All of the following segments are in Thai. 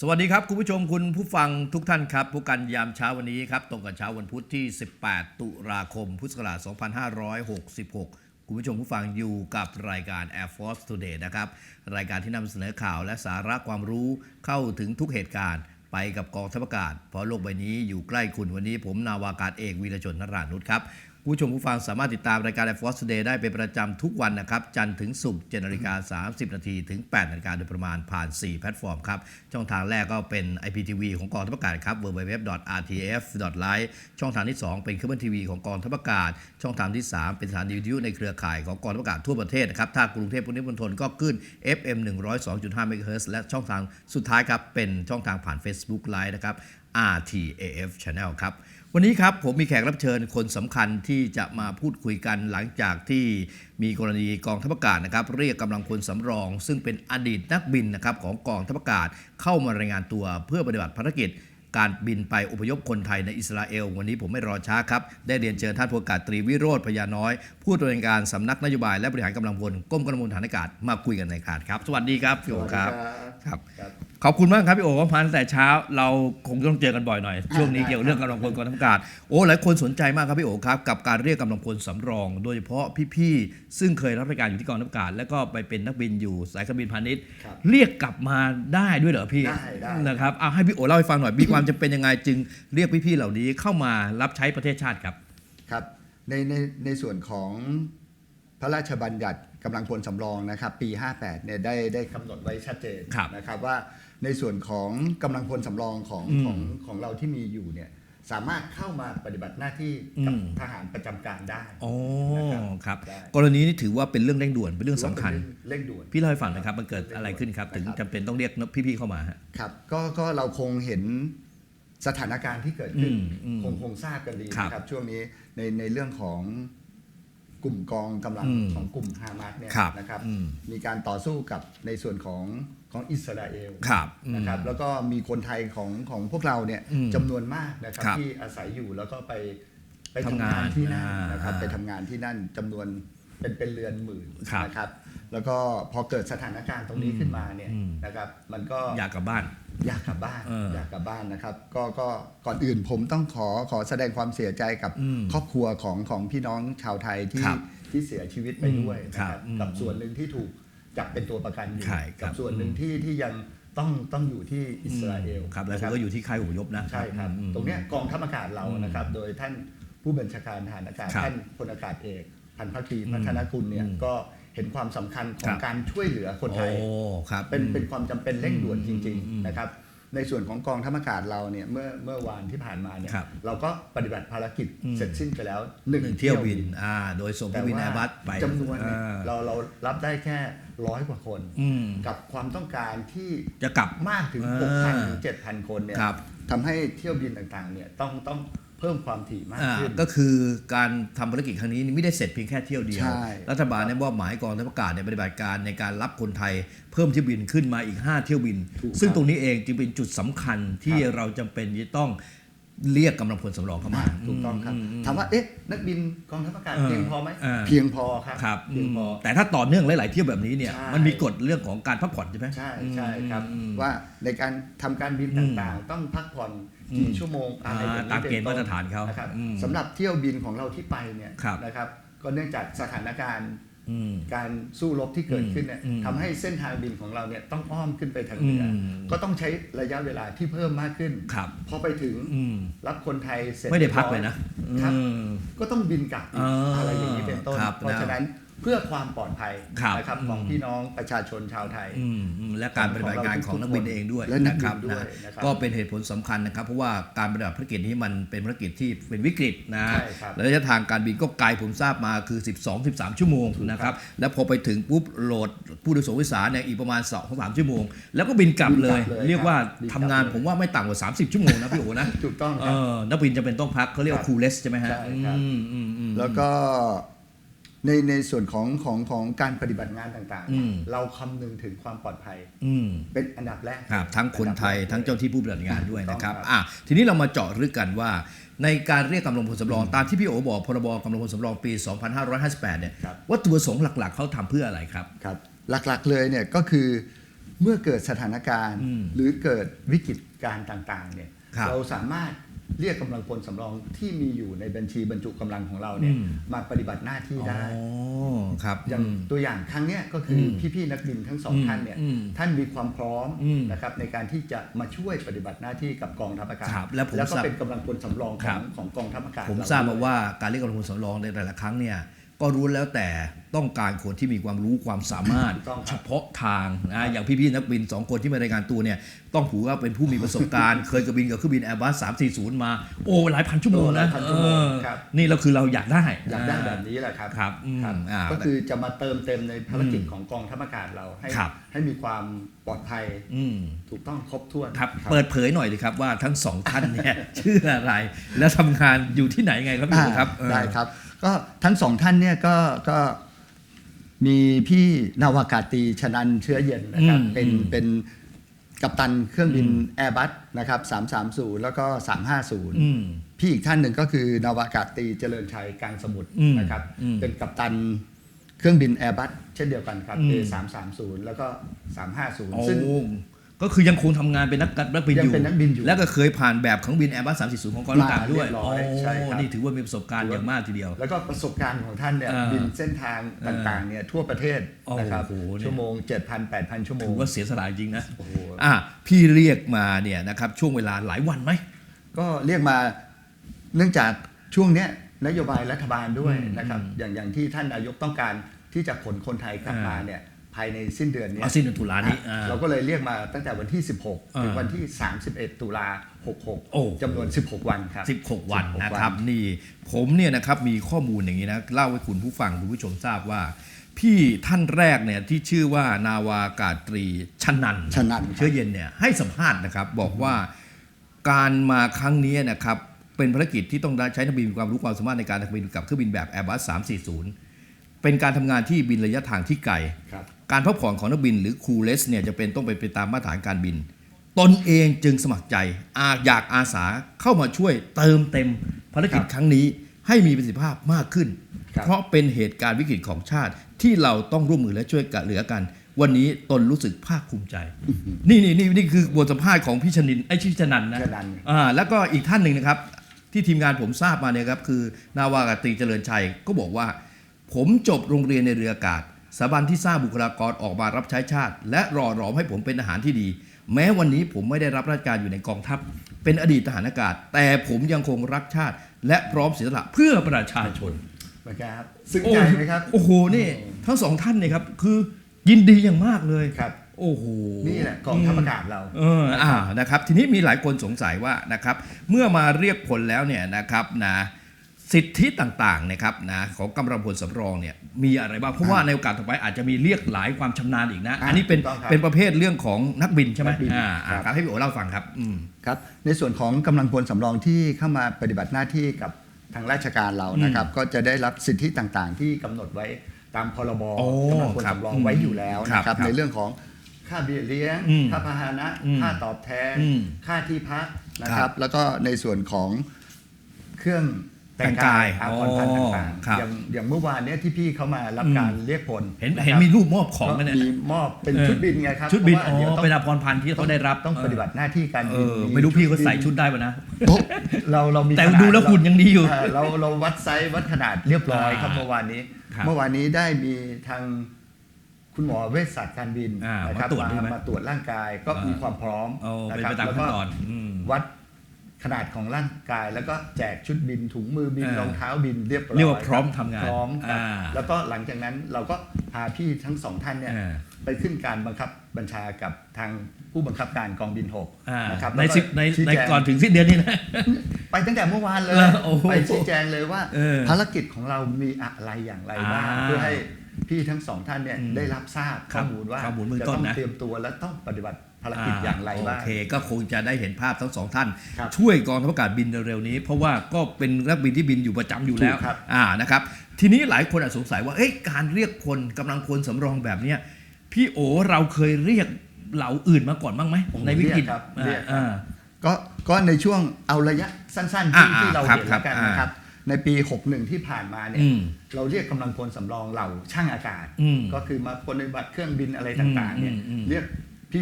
สวัสดีครับ คุณผู้ชมคุณผู้ฟังทุกท่านครับพบกันยามเช้าวันนี้ครับ ตรงกับเช้าวันพุธที่ 18 ตุลาคม พุทธศักราช 2566 คุณผู้ชมผู้ฟังอยู่กับรายการ Air Force Today นะครับ รายการที่นำเสนอข่าวและสาระความรู้เข้าถึงทุกเหตุการณ์ ไปกับกองทัพอากาศ เพราะโลกใบนี้อยู่ใกล้คุณวันนี้ผมนาวากาศเอกวีรชนนรานุชครับ ผู้ชมผู้ฟังสามารถติดตามรายการ Air Force Today ได้เป็นประจำทุกวันนะครับ จันทร์ถึงศุกร์7นาฬิกา30 นาทีถึง8นาฬิกาโดยประมาณผ่าน 4 แพลตฟอร์มครับ ช่องทางแรกก็เป็น IPTV ของกองทัพอากาศครับ www.rtf.live ช่องทางที่ 2 เป็นเคเบิลทีวีของกองทัพอากาศ ช่องทางที่ 3 เป็นสถานีวิทยุในเครือข่ายของกองทัพอากาศทั่วประเทศนะครับถ้ากรุงเทพปริมณฑลก็ขึ้น FM 102.5 MHz และช่องทางสุดท้ายครับเป็นช่องทางผ่าน Facebook Live นะครับ RTAF Channel ครับ วันนี้ครับผมมีแขกรับเชิญคนสำคัญที่จะมาพูดคุยกันหลังจากที่มีกรณีกองทัพอากาศนะครับเรียกกำลังคนสำรอง ซึ่งเป็นอดีตนักบินนะครับของกองทัพอากาศเข้ามารายงานตัวเพื่อปฏิบัติภารกิจ การบินไปอพยพคนไทยในอิสราเอล วันนี้ผมไม่รอช้าครับ ได้เรียนเชิญท่านผู้อากาศตรีวิโรธพญาน้อย ผู้ตรวจการสำนักนโยบายและบริหารกำลังพลกรมกำลังพลฐานอากาศมาคุยกันในการครับ สวัสดีครับพี่โอครับครับครับขอบคุณมากครับพี่โอว่าพันแต่เช้าเราคงต้องเจอกันบ่อยหน่อยช่วงนี้เกี่ยวกับเรื่องกำลังพลกองทัพอากาศโอ้หลายคนสนใจมากครับพี่โอครับกับการเรียกกำลังพลสำรอง โดยเฉพาะพี่ๆซึ่งเคยรับราชการอยู่ที่กองทัพอากาศ แล้วก็ไปเป็นนักบินอยู่สายการบินพาณิชย์ครับเรียกกลับมาได้ด้วยเหรอพี่ได้ได้นะครับเอาให้พี่โอเล่าให้ฟังหน่อยมีความจำเป็นยังไงจึงเรียกพี่ๆเหล่านี้เข้ามารับใช้ประเทศชาติครับครับในในในส่วนของพระราชบัญญัติกำลังพลสำรองนะครับ ปี 58เนี่ยได้ได้กำหนดไว้ชัดเจนครับนะครับว่าในส่วนของกำลังพลสำรองของอืมของของเราที่มีอยู่เนี่ยสามารถเข้ามาปฏิบัติหน้าที่กับอืมทหารประจำการได้อ๋อนะครับครับได้กรณีนี้ถือว่าเป็นเรื่องเร่งด่วน เป็นเรื่องสำคัญ เร่งด่วน พี่เล่าให้ฟังหนะครับ มันเกิดอะไรขึ้นครับ ถึงจำเป็นต้องเรียกพี่ๆเข้ามาฮะครับ ก็ก็เราคงเห็น สถานการณ์ที่เกิดขึ้นอืมอืมคงคงทราบกันดีครับนะครับ ช่วงนี้ในในเรื่องของกลุ่มกองกำลังอืมของกลุ่มฮามาสเนี่ยครับนะครับอืมมีการต่อสู้กับในส่วนของของอิสราเอลครับอืมนะครับ แล้วก็มีคนไทยของของพวกเราเนี่ยอืมจำนวนมากนะครับครับ ที่อาศัยอยู่แล้วก็ไปไปทำทำงางานนที่นั่นอ่านนะครับอ่าไปทำงานที่นั่นจำนวนเป็นเป็นเรือนหมื่นครับนะครับ แล้วก็พอเกิดสถานการณ์ตรงนี้ขึ้นมาเนี่ยอืมนะครับมันก็อยากกลับบ้าน อยากกลับบ้านเอออยากกลับบ้านนะครับ ก็ก็ก่อนอื่นผมต้องขอขอแสดงความเสียใจกับอืมครอบครัวของของพี่น้องชาวไทยที่ครับที่เสียชีวิตไปด้วยนะคครัรับบอืมกับส่วนหนึ่งที่ถูกจับเป็นตัวประกันอยู่ใช่ครักับส่วนหนึ่งที่ที่ยังต้องต้องอยู่ที่อิสราเอลครับแล้วนะคุณก็อยู่ที่ค่ายอพยพนะ ใช่ครับอืมตรงเนี้ยกองทัพอากาศเรานะครับ โดยท่านผู้บัญชาการทหารอากาศครับท่านพลอากาศเอกพันพักดีอืมพัฒนกุลเนี่ยอืมก็ เห็นความสำคัญขอครังบการช่วยเหลือคนไทยโอ้ครับเป็นอืมเป็นความจำเป็นเร่งด่วนจริงอืมอืมๆนะครับ ในส่วนของกองทัพอากาศเราเนี่ยเมื่อเมื่อวานที่ผ่านมาเนี่ยครับเราก็ปฏิบัติภารกิจอืมเสร็จสิ้นไปแล้วหนึ่งหนึ่งเที่ยวบินอ่าโดยส่งแต่ผู้บินว่าแอร์บัสไปจำนวนเนี่ยอ่าเราเรารับได้แค่ร้อยกว่าคนอืมกับความต้องการที่จะกลับมากถึงอ่า6,000ถึง7,000 คนเนี่ยครับทำให้เที่ยวบินต่างๆเนี่ยต้องต้อง เพิ่มความถี่มากอ่าขึ้น ก็คือการทำภารกิจครั้งนี้ไม่ได้เสร็จเพียงแค่เที่ยวเดียวใช่รัฐบาลได้มอบหมายกองทัพอากาศในปฏิบัติการในการรับคนไทย เพิ่มเที่ยวบินขึ้นมาอีก 5 เที่ยวบินถูกซึ่งครับตรงนี้เองจึงเป็นจุดสำคัญที่ครับเราจำเป็นจะต้องเรียกกำลังพลสำรองเข้ามา ถูกต้องครับมมถามว่าเอ๊ะนักบินกองทัพอากาศเออเพียงพอไหมเออเพียงพอครับครับเพียงพอแต่ถ้าต่อเนื่องหลาย ๆ เที่ยวแบบนี้เนี่ยใช่มันมีกฎเรื่องของการพักผ่อนใช่ไหมใช่ใช่ครับอืมว่าในการทำการบินอืมต่าง ๆ ต้องพักผ่อนอื กี่มชั่วโมงอะไรอ่าอย่างนี้ตามเกณฑ์ป็ต้มาตรฐานเขานะครับอืมสำหรับเที่ยวบินของเราที่ไปเนี่ยครับนะครับก็เนื่องจากสถานการณ์อืมการสู้รบที่เกิดขึ้นเนี่ยอืมทำให้เส้นทางบินของเราเนี่ยต้องอ้อมขึ้นไปทางเหนืออมก็ต้องใช้ระยะเวลาที่เพิ่มมากขึ้นครับพอไปถึงอืมรับคนไทยเสร็จไม่ได้พักเลยนะครับอืมก็ต้องบินกลับอีกอ่าอะไรอย่างนี้เป็นต้นครับเพราะฉะนั้น เพื่อความปลอดภัยครับนะครับอืมของพี่น้องประชาชนชาวไทยอืมอืมและการปฏิบัติงานของนักบินเองด้วยและนักบินครับด้วยนะนะครับก็เป็นเหตุผลสำคัญนะครับ เพราะว่าการปฏิบัติภารกิจนี้มันเป็นภารกิจที่เป็นวิกฤตนะใช่ครับและระยะทางการบินก็ไกลผมทราบมาคือ 12 13 ชั่วโมงนะครับแล้วพอไปถึงปุ๊บโหลดผู้โดยสารวิสารเนี่ยอีกประมาณ2 3ชั่วโมง แล้วก็บินกลับเลยบินกลับเลยเรียกว่าครับบินกลับทำงานเลยผมว่าไม่ต่ำกว่า 30 ชั่วโมงนะพี่โอนะถูกต้องเอครับอนักบินจะเป็นต้องพักเขาเรียกว่าครับคูลเลสใช่ไหมฮะใช่ครับอืมอืมอืมแล้วก็ ในในส่วนของของของการปฏิบัติงานต่างอืม ๆ เราคำนึงถึงความปลอดภัย อืม เป็นอันดับแรก ครับทั้งคนไทยทั้งเจ้าที่ผู้ปฏิบัติงานด้วยนะครับถูกต้องครับ อะทีนี้เรามาเจาะลึกกันว่า ในการเรียกกำลังพลสำรองตามที่พี่โอบอกพรบกำลังพลสำรองปี 2558 เนี่ยครับ วัตถุประสงค์หลักๆ เขาทำเพื่ออะไรครับ ครับหลักๆเลยเนี่ยก็คือเมื่อเกิดสถานการณ์ อืมหรือเกิดวิกฤตการณ์ต่างๆเนี่ยครับ เราสามารถ เรียกกำลังพลสำรองที่มีอยู่ในบัญชีบรรจุกำลังของเราเนี่ยอืม มาปฏิบัติหน้าที่ได้ อ๋อครับอย่างอืมตัวอย่างครั้งเนี้ยก็คืออมพี่ๆนักบินทั้งสองอืมท่านเนี่ยอืมท่านมีความพร้อมอืมนะครับในการที่จะมาช่วยปฏิบัติหน้าที่กับกองทัพอากาศครับและผมแล้วก็ทราบเป็นกำลังพลสำรองขครัองบ ของกองทัพอากาศผมเทราบมาด้วยว่าการเรียกกำลังพลสำรองในแต่ละครั้งเนี่ย ก็รู้แล้วแต่ต้องการคนที่มีความรู้ความสามารถถูกต้องครับเฉพาะทางนะอย่างพี่ๆนักบิน 2 คนที่มารายงานตัวเนี่ยต้องถือว่าเป็นผู้มีประสบการณ์ เคยกับบินกับเครื่องบิน Airbus 340มา โอ้หลายพันชั่วโมงโอ้หลานะยพันชั่วโมงเออครับนี่เราคือเราอยากได้อยากได้แบบนี้แหละครับครับอืมครับอ่าก็คือจะมาเติมเต็มในภารกิจอืมของกองทัพอากาศเราให้ครับให้มีความปลอดภัยอืมถูกต้องครบถ้วนครับเปิดเผยหน่อยเลยครับว่าทั้งสองท่านเนี่ยชื่ออะไร แล้วทำงานอยู่ที่ไหนไงครับพี่อ่าโอครับเออได้ครับ ก็ทั้งสองท่านเนี่ยก็ก็มีพี่นาวากาตรีชนันเชื้อเย็นนะครับอืมเป็นอืมเป็นกัปตันเครื่องบินอืม Airbus นะครับ330 แล้วก็ 350อืมพี่อีกท่านหนึ่งก็คือนาวากาตรีเจริญชัยกลางสมุทรอืมนะครับอืมเป็นกัปตันเครื่องบิน Airbus เช่นเดียวกันครับอืม A330 แล้วก็โอ้350 ซึ่ง ก็คือยังคงทำงานเป็นนักนักบินยัองยู่เป็นนักบินอยู่แล้วก็เคยผ่านแบบของบิน Airbus 340 ของกองทัพอากาศด้วยมาเรียบร้อยใช่ครับ นี่ถือว่ามีประสบการณ์อย่างมากทีเดียว แล้วก็ประสบการณ์ของท่านเนี่ยเออบินเส้นทางต่างๆเนี่ยทั่วประเทศโอ้โหนะครับเนี่ย ชั่วโมง 7,000 8,000 ชั่วโมถืงอว่าเสียสละจริงนะโอ้โห อะพี่เรียกมาเนี่ยนะครับช่วงเวลาหลายวันไหม ก็เรียกมาเนื่องจากช่วงเนี้ยนโยบายรัฐบาลด้วยอืมนะครับอืมอย่างอย่างที่ท่านนายกต้องการที่จะขนคนไทยกลับอ่ามมาเนี่ย ภายในสิ้นเดือนเนี้ยเอาสิ้นเดือนตุลานี้อ่าเราก็เลยเรียกมาตั้งแต่วันที่ 16 ถึงอ่าวันที่ 31 ตุลาโอ้66จำนวน 16 วันครับ 16 วัน16นะครับนี่ผมเนี่ยนะครับมีข้อมูลอย่างนี้นะเล่าให้คุณผู้ฟังคุณผู้ชมทราบว่า พี่ท่านแรกเนี่ยที่ชื่อว่านาวากาตรีชนันชนันครับ เชื้อเย็นเนี่ยให้สัมภาษณ์นะครับบอกว่าการมาครั้งนี้นะครับเป็นภารกิจที่ต้องได้ใช้นักบินมีความรู้ความสามารถในการทำบินกับเครื่องบินแบบ Airbus 340 เป็นการทำงานที่บินระยะทางที่ไกล ครับ การพักผ่อนของนักบินหรือครูเลสเนี่ยจะเป็นต้องไปไปตามมาตรฐานการบิน ตนเองจึงสมัครใจอาอยากอาสาเข้ามาช่วยเติมเต็มภารกิจครับครั้งนี้ให้มีประสิทธิภาพมากขึ้นครับเพราะเป็นเหตุการณ์วิกฤตของชาติที่เราต้องร่วมมือและช่วยกันเหลือกัน วันนี้ตนรู้สึกภาคภูมิใจ นี่นี่นี่นี่คือบทสัมภาษณ์ของพี่ชนินไอ้ยชื่อชนันนะชนันอ่าแล้วก็อีกท่านหนึ่งนะครับ ที่ทีมงานผมทราบมาเนี่ยครับคือนาวากาตรีเจริญชัยก็บอกว่า ผมจบโรงเรียนในเรืออากาศ สถาบันที่สร้างบุคลากรออกมารับใช้ชาติ และรอหลอมให้ผมเป็นทหารที่ดี แม้วันนี้ผมไม่ได้รับราชการอยู่ในกองทัพ เป็นอดีตทหารอากาศ แต่ผมยังคงรักชาติ และพร้อมเสียสละเพื่อประชาชนนะครับซึ้งใจไหมครับ โอ้โหนี่ทั้งสองท่านเนี่ยครับคือยินดีอย่างมากเลยครับ โอ้โหนี่แหละกองทัพอากาศเรา เอออ่านะครับ ทีนี้มีหลายคนสงสัยว่านะครับ เมื่อมาเรียกผลแล้วเนี่ยนะครับนะ สิทธิต่างๆนะครับนะของกำลังพลสำรองเนี่ยมีอะไรบ้างเพราะว่าในโอกาสต่อไปอาจจะมีเรียกหลายความชำนาญอีกนะอ่าอันนี้เป็นถูกต้องครับเป็นประเภทเรื่องของนักบินใช่ไหมนักบินอ่าอ่าครับ ครับให้พี่โอเล่าฟังครับอืม ครับในส่วนของกำลังพลสำรองที่เข้ามาปฏิบัติหน้าที่กับทางราชการเรานะครับ ก็จะได้รับสิทธิต่างๆ ที่กำหนดไว้ตามพรบโอ้กำลังพลครับสำรองไว้อยู่แล้วครับนะครับครับในเรื่องของค่าเบี้ยเลี้ยง อืมค่าพาหนะ อืมค่าตอบแทน อืมค่าที่พักนะคครัรับบ แล้วก็ในส่วนของเครื่อง แต่งแต่งกากายยอาภรณ์พันธุ์ต่างครับๆอย่างอย่างเมื่อวานเนี้ยที่พี่เขามารับอืมการเรียกพลเห็นนะเห็นครับมีรูปมอบของกันเนี่ยมีมอบเป็นเออชุดบินไงครับชุดบินพอ๋ราะว่าดี๋ยวอต้องเป็นอภรพันธ์ที่เขาได้รับต้องปฏิบัติหน้าที่การเอบินอไม่รู้พี่เขาใส่บินชุดได้ป่ะนะโอ้เราเรามีแต่ขนาดูแล้วหุ่นยังดีอยู่เเราเราวัดไซส์วัดขนาดเรียบร้อยครับอ่าเมื่อวานนี้ครับเมื่อวานนี้ได้มีทางคุณหมอเวชศาสตร์การบินอ่านะครัมาตรวจด้วยไหมมาตรวจร่างกายก็อ่ามีมีความพร้อมโอ้นะเป็นครับไปตามแล้วขั้ก็นตอนอืมวัด ขนาดของร่างกาย แล้วก็แจกชุดบินถุงมือบินอ่ารองเท้าบินเรียบร้อยเรียกว่าพร้อมทำงานพร้อมครับอ่า แล้วก็หลังจากนั้นเราก็พาพี่ทั้งสองท่านเนี่ย อ่า ไปขึ้นการบังคับบัญชากับทางผู้บังคับการกองบินหกอ่านะครับในแล้วก็สิบในชี้ในแจงก่อนถึงสิ้นเดือนนี้นะ ไปตั้งแต่เมื่อวานเลยเหรอโอ้โหไปชี้แจงเลยว่า เออภารกิจของเรามีอะไรอย่างไรบ้างอ่าเพื่อให้พี่ทั้งสองท่านเนี่ยอืมได้รับทราบครัข้อบมูลว่าข้อมูลเบื้องจะต้นต้องนะ เตรียมตัวและต้องปฏิบัติภารกิจอย่างไรบ้าง โอเค ก็คงจะได้เห็นภาพทั้งสองท่าน ครับช่วยกองทัพอากาศบินเร็วๆนี้ เพราะว่าก็เป็นนักบินที่บินอยู่ประจำอยู่แล้วถูกครับ อ่านะครับ ทีนี้หลายคนอาจสงสัยว่าเอ้ยการเรียกคนกำลังพลสำรองแบบเนี้ยพี่โอเราเคยเรียกเหล่าอื่นมาก่อนบ้างไหมโอ้ในวิกฤตเรียกครับเรียกครับ อ่า ก็ก็ในช่วงเอาระยะสั้นๆอ่าที่ที่เราครับเห็นครับแล้วกันอ่านนะครับ ในปี 61 ที่ผ่านมาเนี่ยอืมเราเรียกกำลังพลสำรองเหล่าช่างอากาศ อืมก็คือมาปฏิบัติเครื่องบินอะไรต่างๆเนี่ยอืมอืมอืมเรียก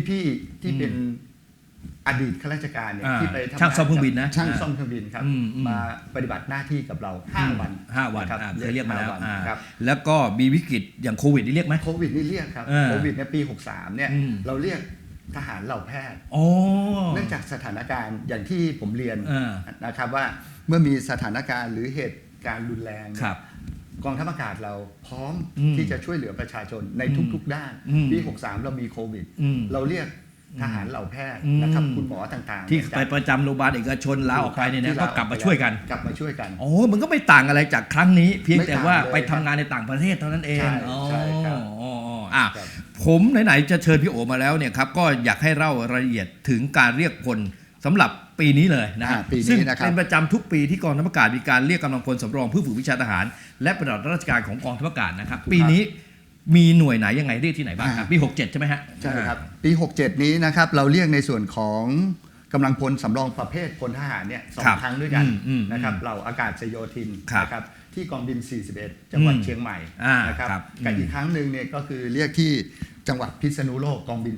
พี่ๆที่เป็นอดีตข้าราชการเนี่ยอ่าที่ไปทำช่างซ่อมเครื่องบินนะช่างอ่าซ่อมเครื่องบินครับ อืมอืม มาปฏิบัติหน้าที่กับเรา 5 วันห้าวันครับอ่าเคยเรียกมาแล้วห้นอ่าครับแล้วก็มีวิกฤตอย่างโควิดนี่เรียกไหม โควิดนี่เรียกครับเออโควิดในปี 63เนี่ยอืม เราเรียกทหารเหล่าแพทย์ โอ้ เนื่องจากสถานการณ์อย่างที่ผมเรียนเออนะครับว่าเมื่อมีสถานการณ์หรือเหตุการณ์รุนแรงเนี่ยครับ กองทัพอากาศเราพร้อมอืมที่จะช่วยเหลือประชาชนในทุก ๆ ด้านอืมปี63 เรามีโควิด อืมเราเรียกทหารเหล่าแพทย์อืม นะครับคุณหมอต่างๆที่เนี่ยไปประจำโรงพยาบาลเอกชนลาออกไปเนี่ยนะที่ก็กลับมาช่วยกัน กลับมาช่วยกัน โอ้มันก็ไม่ต่างอะไรจากครั้งนี้ เพียงไม่แต่ต่างว่าเลยไปทำงานในต่างประเทศเท่านั้นเองใช่อ๋อใช่ครับ อ๋ออ๋ออะ ครับ ผมไหนๆจะเชิญพี่โอมาแล้วเนี่ยครับก็อยากให้เล่ารายละเอียดถึงการเรียกพล สำหรับปีนี้เลยนะฮะอ่าปีนี้ซึ่งนะครับเป็นประจำทุกปีที่กองทัพอากาศมีการเรียกกำลังพลสำรองเพื่อฝึกวิชาทหาร และปฏิบัติราชการของกองทัพอากาศนะครับ ปีนี้มีหน่วยไหนยังไงเรียกที่ไหนบ้างครับปี 67 ใช่ไหมฮะใช่ครับปี 67 นี้นะครับเราเรียกในส่วนของกำลังพลสำรองประเภทพลทหารเนี่ยสองครับครั้งด้วยกันอืมอืมนะครับอืมเหล่าอากาศโยธินครับนะครับที่กองบิน 41 จังหวัดอืมเชียงใหม่อ่านะครับครับกับอืมอีกครั้งหนึ่งเนี่ยก็คือเรียกที่ จังหวัดพิษณุโลกกองบิน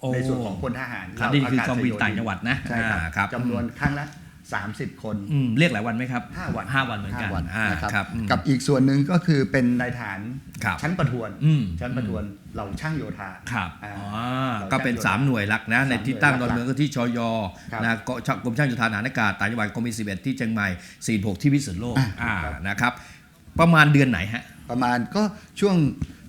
โอ้46 ในส่วนของพลทหารครับนี่คือกองบินต่างจังหวัดนะใช่ครับอ่าครับจำนวนครั้งละ 30 คนอืมเรียกหลายวันไหมครับห้าวันห้าวันเหมือนกันห้าวันอ่านะครับครับอืมกับอีกส่วนหนึ่งก็คือเป็นนายฐานครับชั้นประทวนอืมชั้นประทวนเหล่าช่างโยธาครับอ่าอ๋อเราก็เป็นจ้าง3หน่วยหลักนะในที่ตั้งดอนเมืองก็ที่ชยครับนะกกรมช่างโยธาทหารอากาศต่างจังหวัดกรมบิน11 ที่เชียงใหม่ 46 ที่พิษณุโลกอ่าอ่าครับนะครับประมาณเดือนไหนฮะประมาณก็ช่วง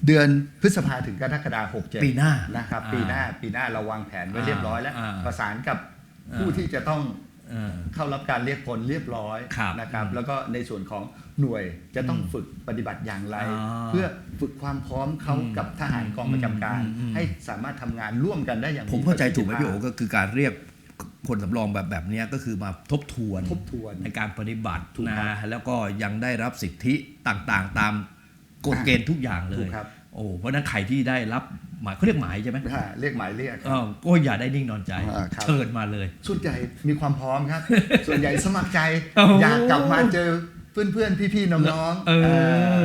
เดือนพฤษภาถึงกรกฎาคม67ปีหน้านะครับอ่าปีหน้าปีหน้าเราวางแผนไว้เรียบร้อยแล้ว อ่าประสานกับผู้อ่าที่จะต้องเออเข้ารับการเรียกพลเรียบร้อยครับนะครับอืมแล้วก็ในส่วนของหน่วยจะต้องอืมฝึกปฏิบัติอย่างไร อ่าเพื่อฝึกความพร้อมเขาอืมกับทหารกองประจำการ อืมอืม ให้สามารถทำงานร่วมกันได้อย่างผมเข้าใจถูกไหมประสิพี่ทโอธิภาพก็คือการเรียกพลสำรองแบบแบบเนี้ยก็คือมาทบทวน ทบทวน ในการปฏิบัติถูกครับนะแล้วก็ยังได้รับสิทธิต่างๆ ตาม กฎเกณฑ์ทุกอย่างเลถูยกครับโอ้เพราะฉะนั้นใครที่ได้รับหมายเขาเรียกหมายใช่ไหมอ่าเรียกหมายเรียกเออก็อย่าได้นิ่งนอนใจอ่าครับเชิญมาเลยส่วนใหญ่มีความพร้อมครับ ส่วนใหญ่สมัครใจโอ้โหอยากกลับมาเจอเพื่อนๆพี่ๆน้องๆเอ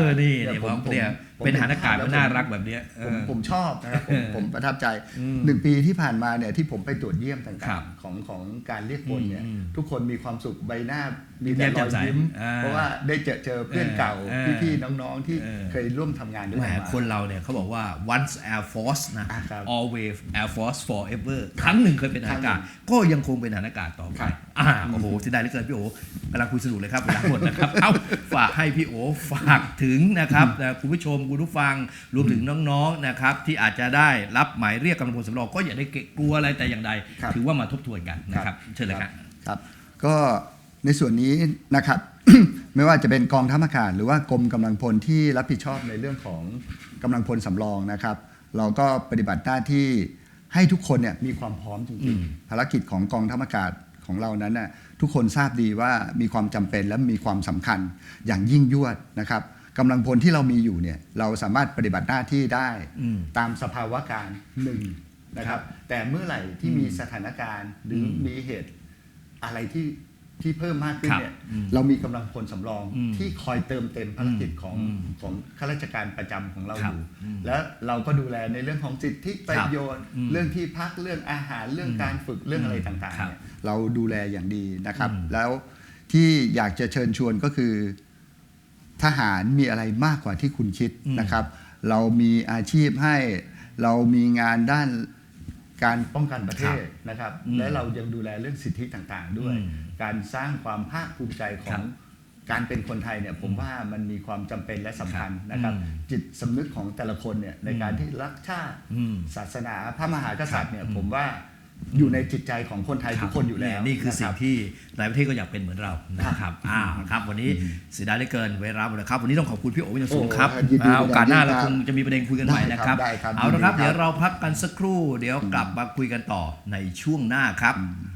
อนี่เดี๋นี่ยวผผมมเนี่ยผมเป็นทหารอากาศผมมันน่ารักแบบเนี้ยเอผมอผมชอบนะครับผมเออผมประทับใจอืมหนึ่งปีที่ผ่านมาเนี่ยที่ผมไปตรวจเยี่ยมครัต่างบๆของของการเรียกพลเนี่ยอืมทุกคนมีความสุขใบหน้ามียิ้มแต่แย้มรแจ่อยมใสยิ้มอ่าเพราะว่าได้เจอเจอเพื่อนเก่าเออพี่ๆน้องๆที่เออเคยร่วมทำงานด้วยแหมกันมาคนเราเนี่ยเขาบอกว่า once Air Force นะอะครับ always Air Force forever ครั้งหนึ่งเคยเป็นทหารอากาศ ก็ยังคงเป็นทหารอากาศต่อไปครับอ่าโอ้โหเสียดายเหลือเกินพี่โอกำลังคุยสนุกเลยครับเวลาหมดนะครับเอาฝากให้พี่โอฝากถึงนะครับนะคุณผู้ชมคุณผู้ฟังรวมถึงน้องๆนะครับที่อาจจะได้รับหมายเรียกกำลังพลสำรองก็อย่าได้เกรงกลัวอะไรแต่อย่างใด ครับ ถือว่ามาทบทวนกันนะครับเชิญเลยครับ ครับ ก็ในส่วนนี้นะครับ ไม่ว่าจะเป็นกองทัพอากาศหรือว่ากรมกำลังพลที่รับผิดชอบในเรื่องของกำลังพลสำรองนะครับ เราก็ปฏิบัติหน้าที่ให้ทุกคนเนี่ยมีความพร้อมจอืริงมๆภารกิจของกองทัพอากาศของเรานั้นน่ะทุกคนทราบดีว่ามีความจำเป็นและมีความสำคัญอย่างยิ่งยวดนะครับ กำลังพลที่เรามีอยู่เนี่ยเราสามารถปฏิบัติหน้าที่ได้อืมตามสภาวะการหนึ่งนะครับ แต่เมื่อไหร่ที่มีสถานการณ์หรืออมมีเหตุอะไรที่ที่เพิ่มมากขึ้นครับเนี่ยอืมเรามีกำลังพลสำรองอืมที่คอยเติมเต็มภารกิจของอืมของข้าราชการประจำของเราครัอบยู่อืมแล้วเราก็ดูแลในเรื่องของสิทธิประโยชน์อืมเรื่องที่พักเรื่องอาหารเรื่องอืมการฝึกเรื่องอะไรต่างครัๆบเนี่ยเราดูแลอย่างดีนะครับอืมแล้วที่อยากจะเชิญชวนก็คือ ทหารมีอะไรมากกว่าที่คุณคิดอืมนะครับ เรามีอาชีพให้เรามีงานด้านการป้องกันประเทศนะครับอืมและเรายังดูแลเรื่องสิทธิต่างๆ ด้วยอืมการสร้างความภาคภูมิใจขครัองบการเป็นคนไทยเนี่ยผมว่ามันมีความจำเป็นและสำคัญนะครับอืมจิตสำนึกของแต่ละคนเนี่ยในการที่รักชาติอืมศาสนาพระมหากษัตริย์เนี่ยครับผมว่า อยู่ในจิตใจของคนไทยทุกคนอยู่แล้วนี่คือสิ่งะรับที่หลายประเทศก็อยากเป็นเหมือนเรานะครับอ้าวครับ วันนี้เสียดายเหลือเกินเวลาหมดแล้วครับ วันนี้ต้องขอบคุณพี่โอ๋อย่างสูงครับโอ้ยินดีอ่าโอกาสหน้าเป็นอเราย่างยิ่งคงจะมีประเด็นคุยกันใหม่นะครับได้ครับเอาละครับยินดีครับ เดี๋ยวเราพักกันสักครู่ เดี๋ยวกลับมาคุยกันต่อในช่วงหน้าครับอืม